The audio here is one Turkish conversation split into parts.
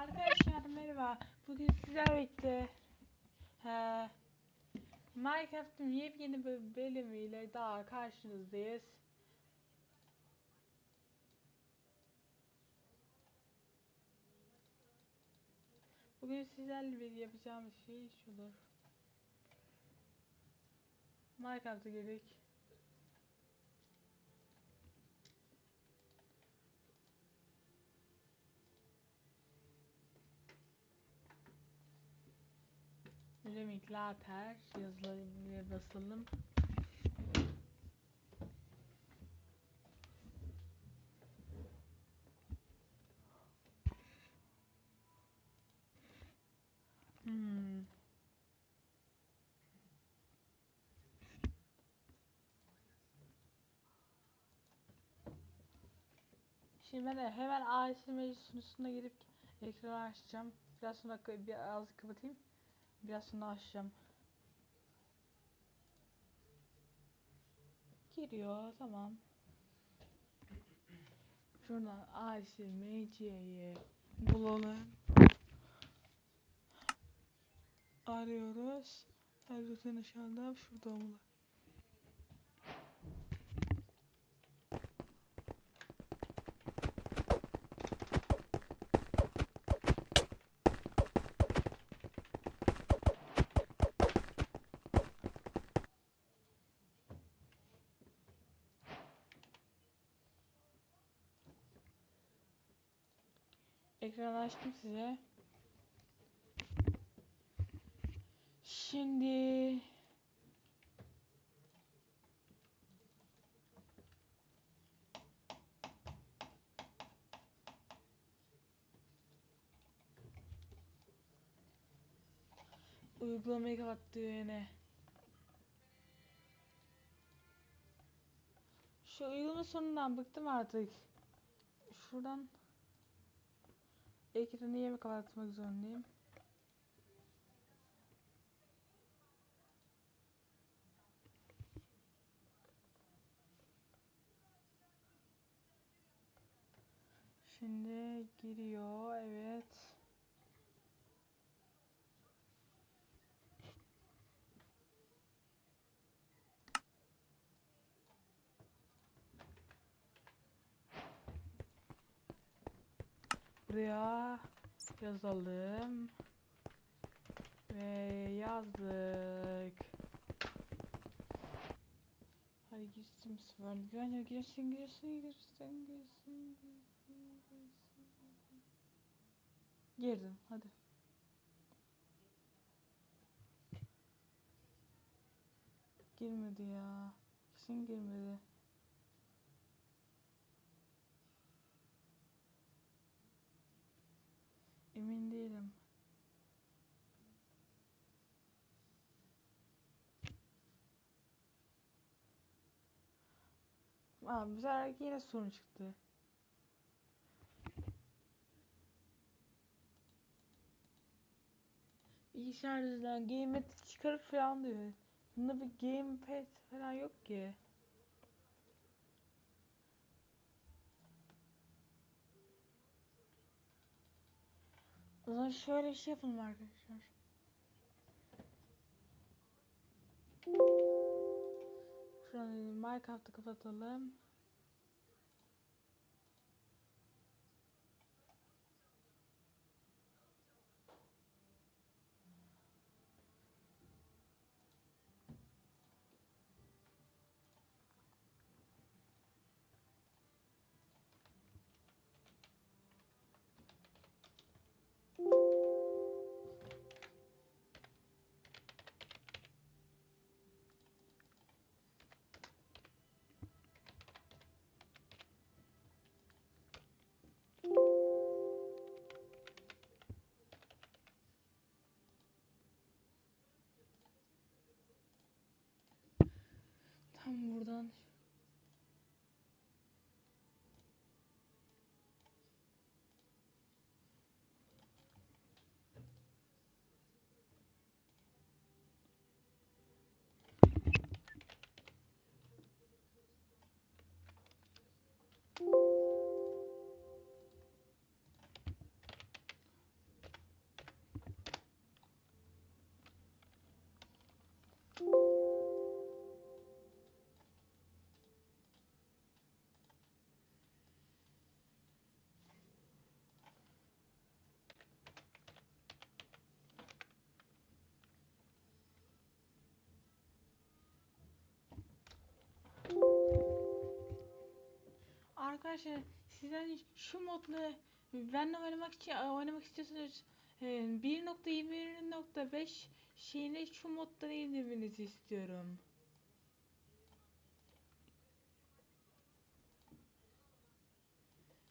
Arkadaşlar merhaba. Bugün sizlerle birlikte he, Minecraft'ın yepyeni bir bölümüyle daha karşınızdayız. Bugün sizlerle bir yapacağımız şey şudur. Minecraft'a girdik. Remix later yazıları basalım. Hmm. Şimdi ben de hemen ASMR sunucusuna girip ekranı açacağım. Biraz sonra bir ağzı kapatayım. Biraz sonra açacağım. Giriyor tamam. Şuradan ASMC'yi bulalım. Arıyoruz. Her aşağıda şurada mı? Ekran açtım size. Şimdi uygulamayı kapattı yine. Şu uygulama sonundan bıktım artık. Şuradan ekranı yeme kapatmak zorundayım. Şimdi giriyor evet. Buraya yazalım. Ve yazdık. Hadi girsin sıfır. Güvenle girsin girsin girsin girsin girsin girsin. Girdim hadi. Girmedi ya. Kesin girmedi. Aa, bu sefer yine sorun çıktı. Bilgisayar yüzünden gamepad çıkarıp falan diyor. Bunda bir gamepad falan yok ki. O zaman şöyle bir şey yapalım arkadaşlar. Şu an Minecraft'ı kapatalım. Tam buradan Arkadaşlar sizden şu modla benle oynamak için oynamak istiyorsanız e, 1.21.5 şeyine şu modları indirmenizi istiyorum.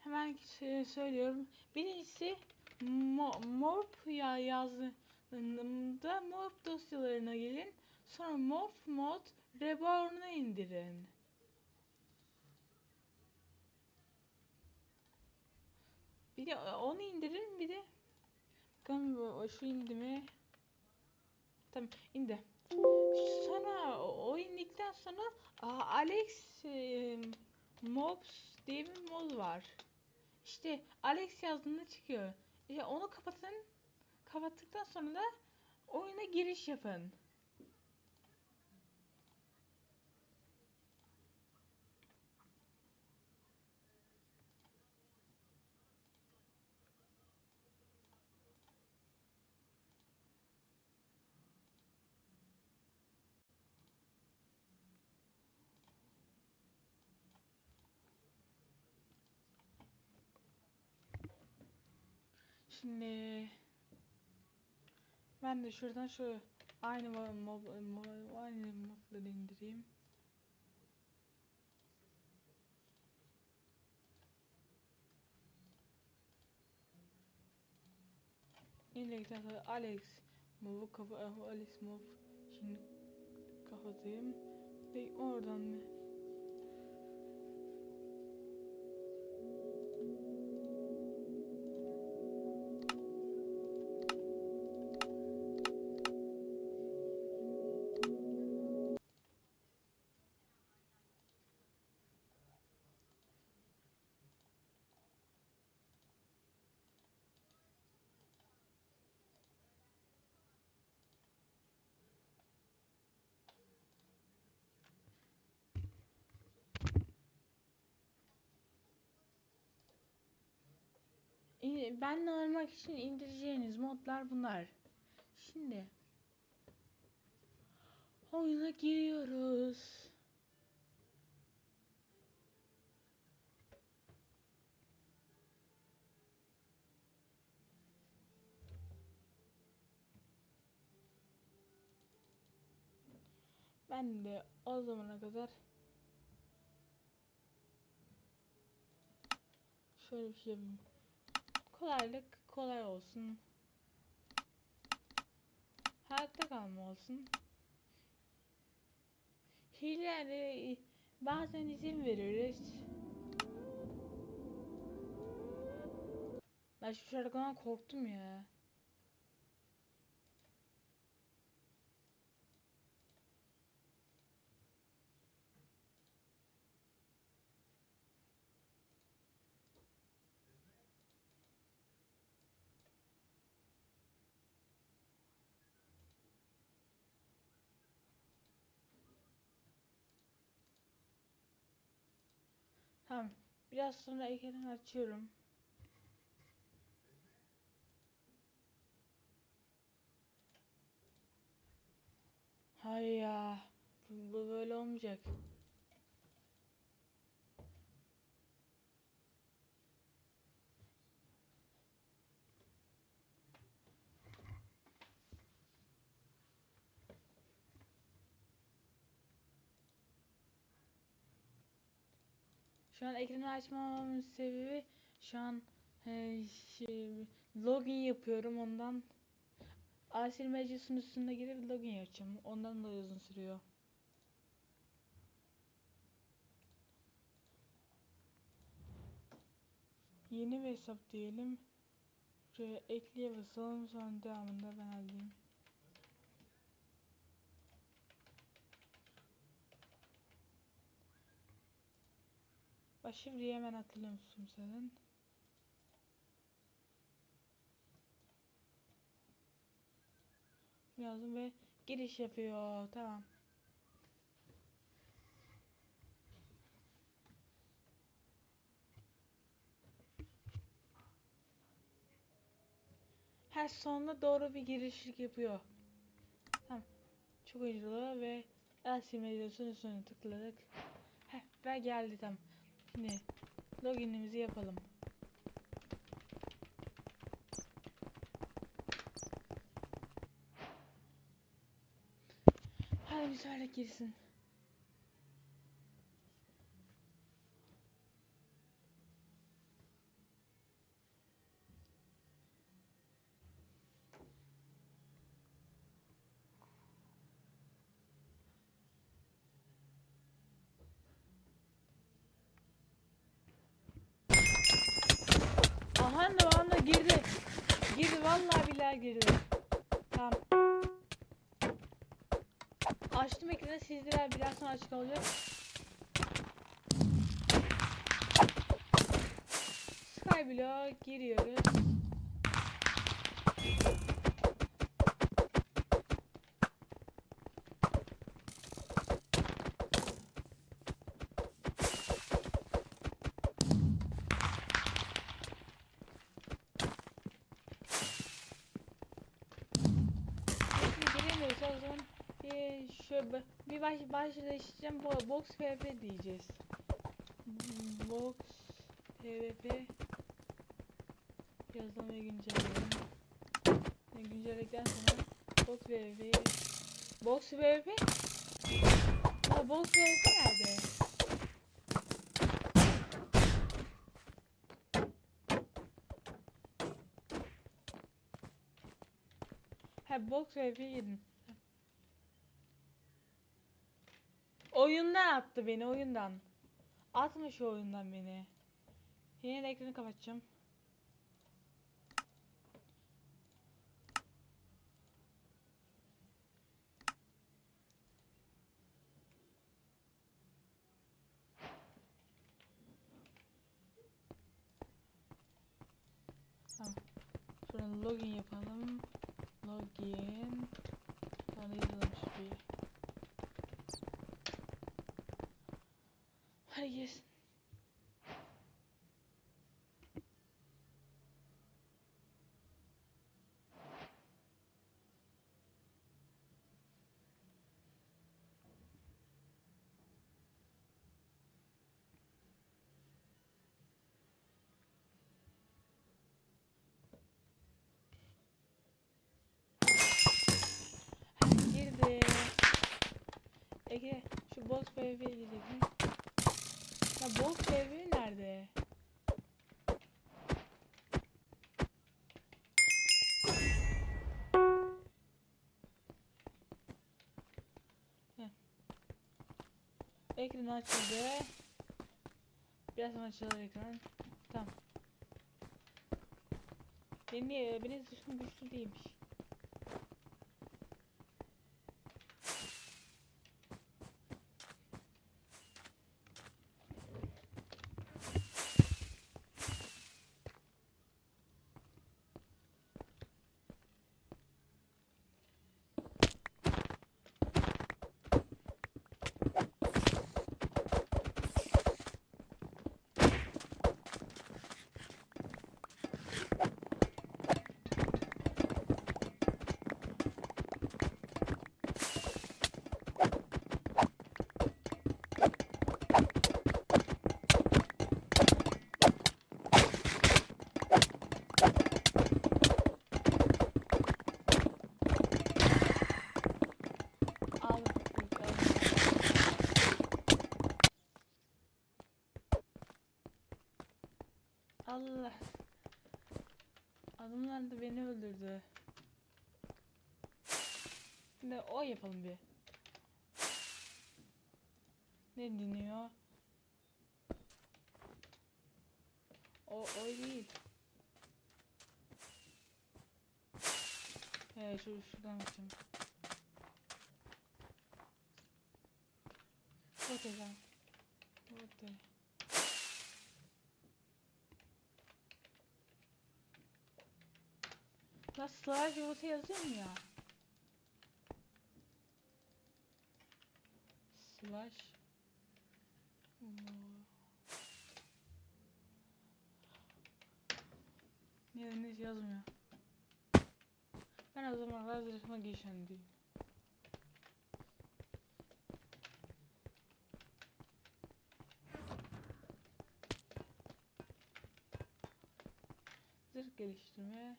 Hemen sö- söylüyorum. Birincisi mo- morph ya yazdığımda morph dosyalarına gelin. Sonra morph mod reborn'u indirin. Bir de onu indirin bir de bakalım şu indi mi? Tamam indi. Sonra o indikten sonra Alex e, Mobs diye bir mod var. İşte Alex yazdığında çıkıyor. İşte onu kapatın. Kapattıktan sonra da oyuna giriş yapın. Şimdi. Ben de şuradan şu aynı mob, aynı modları indireyim. İndirdikten sonra Alex mob'u kapa Alex mob. Şimdi kapatayım ve oradan benle oynamak için indireceğiniz modlar bunlar. Şimdi oyuna giriyoruz. Ben de o zamana kadar şöyle bir şey yapayım. Kolaylık kolay olsun. Hayatta kalma olsun. Hilelere bazen izin veririz. Ben şu şarkıdan korktum ya. Tamam. Biraz sonra ekranı açıyorum. Hayır ya. Bu, böyle olmayacak. Şu an ekranı açmamamın sebebi şu an e, şey, login yapıyorum ondan Asil Meclis'in üstünde girip login yapacağım. Ondan da uzun sürüyor. Yeni bir hesap diyelim. Şuraya ekleye basalım sonra devamında ben halledeyim. Bak hemen hatırlıyor musun senin? Yazdım ve giriş yapıyor. Tamam. Her sonunda doğru bir girişlik yapıyor. Tamam. Çok oyunculu ve Elsie Medyası'nın üstüne tıkladık. Heh, ve geldi tam. Şimdi Loginimizi yapalım. Hadi bir girsin. Ekranı sizlere biraz sonra açık olacak. Skyblock giriyoruz. Şöyle bir baş başlayacağım bu box pvp diyeceğiz. Box pvp yazalım ve güncelleyelim. Ve güncelledikten sonra box pvp box pvp Ha box pvp nerede? Ha box pvp yedim. Oyundan attı beni oyundan. Atma şu oyundan beni. Yine de ekranı kapatacağım. Tamam. Sonra login yapalım. Login. Sonra yazalım şurayı. Hadi girdi. Ege şu box PvP'ye gidelim. Ya box PvP nerede? Ekran açıldı. Biraz sonra açılır ekran. Tamam. Beni, benim dışım güçlü değilmiş. Aldık. Allah. Adamlar da beni öldürdü. Şimdi o yapalım bir. Ne deniyor? O o değil. Evet şu şuradan bakacağım. Okey tamam. Okey. Lan slash yuvası yazıyor mu ya? var. Mayonez yazmıyor. Ben o zaman Lazares'ıma geçen diyeyim. Zırh geliştirme.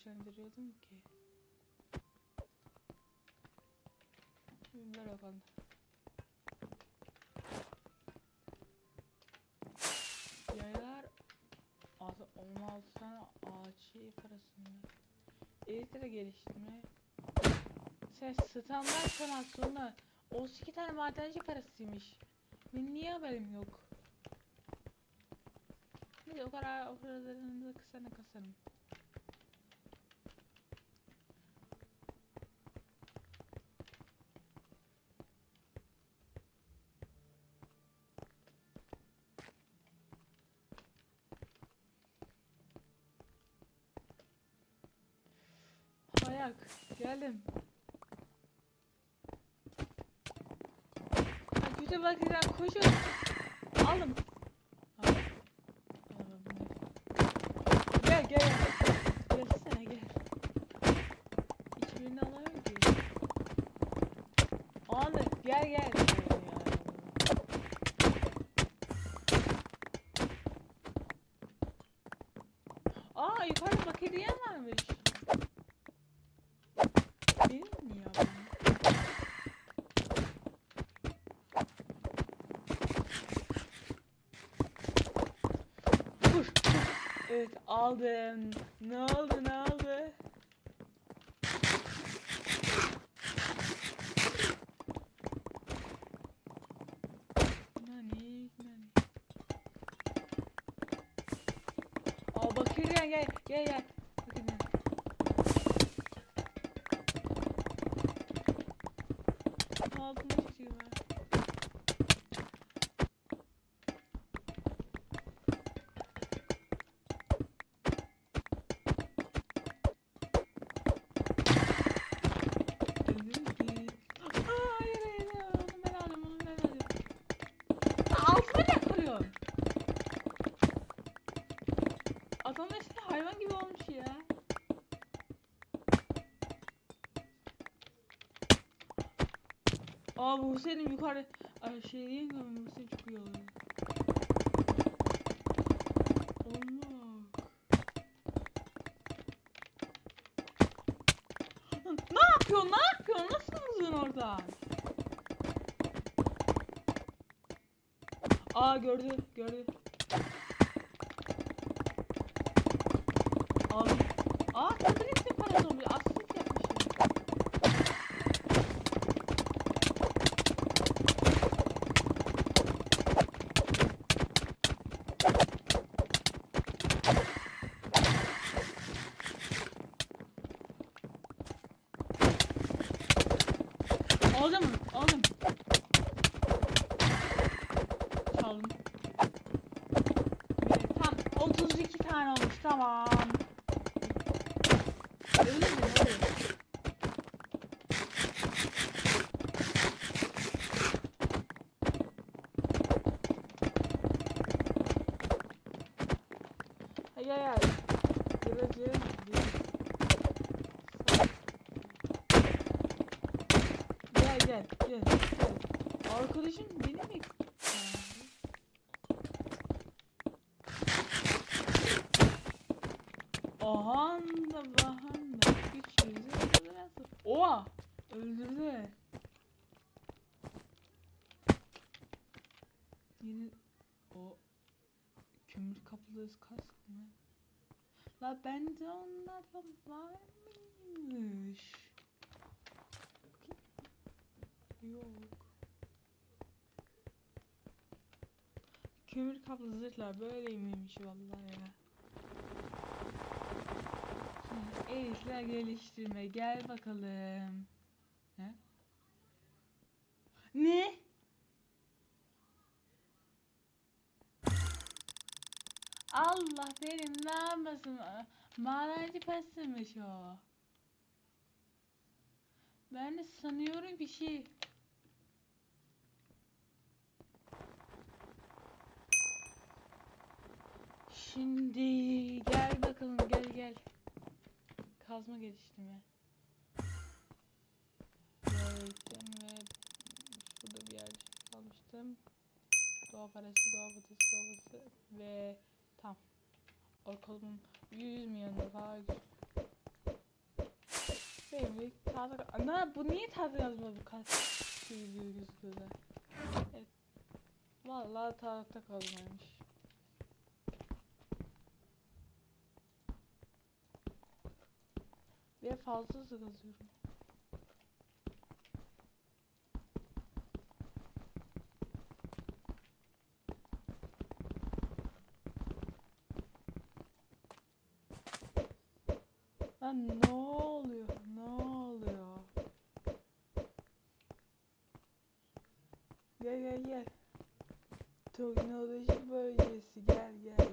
Güçlendiriyordum ki. Ver bakalım. Yaylar Altı- 16 tane ağaç parası mı? Elitre geliştirme. Sen standart sanatsında 32 tane madenci parasıymış. Benim niye haberim yok? Neyse o kadar o kadarını da kısana kasarım. Ayak geldim. Ha, Güte bakacağım koşun. Aldım. Al. Gel gel. Gelsene gel. Hiçbirini alamıyorum ki. Anı gel gel. Aa yukarıda bakediyen varmış. Benim mi ya benim? Vur, vur. Evet aldım. Ne oldu ne Aa bu Hüseyin'in yukarı Ay şey değil mi? Hüseyin çok iyi oluyor. Ne yapıyorsun? Ne yapıyorsun? Nasıl vurdun oradan? Aa gördü, gördü. Aldım. Aa kadın işte para oluyor. Asist yapmışım. Aldım, aldım. Çaldım. Evet, tam 32 tane olmuş, tamam. Öyle mi? Öyle. Hay hay hay. Göreceğiz. Gel gel gel gel. Arkadaşım beni mi? Ahan da bahan da üç yüzü. Oha! Öldürdü. Yeni o kömür kaplı kask mı? La bende onlardan var mıymış? Yok. Kömür kaplı zırhlar böyleymiş vallahi ya. Elitler geliştirme gel bakalım. He? Ne? Allah benim ne yapmasın? Madenci pasıymış o. Ben de sanıyorum bir şey. Şimdi gel bakalım gel gel. Kazma geliştirme. Öğrettim ve şurada bir yerde kalmıştım. doğa parası, doğa batası, doğa batası ve tam. Ortalımım 100 milyonda falan güç. Benim taze... Ana bu niye taze yazmadı bu kadar? Şey gözüküyor da. Evet. Vallahi tarihte kazmaymış. Fazla hızlı kazıyorum. Lan ne oluyor? Ne oluyor? Gel gel gel. Teknoloji bölgesi gel gel.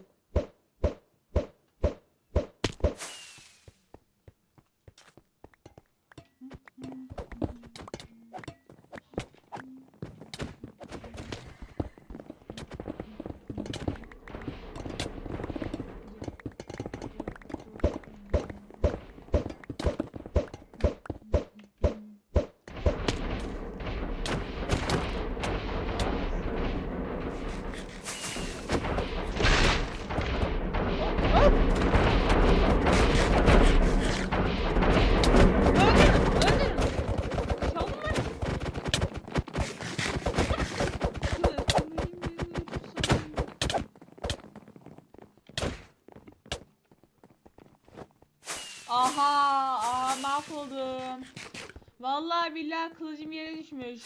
Vallahi billahi kılıcım yere düşmüş.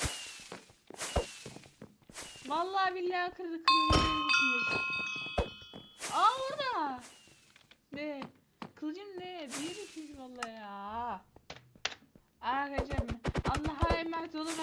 Vallahi billahi kılıcım yere düşmüş. Aa orada. Ne? Kılıcım ne? Bir yere düşmüş vallahi ya. Arkadaşlar Allah'a emanet olun.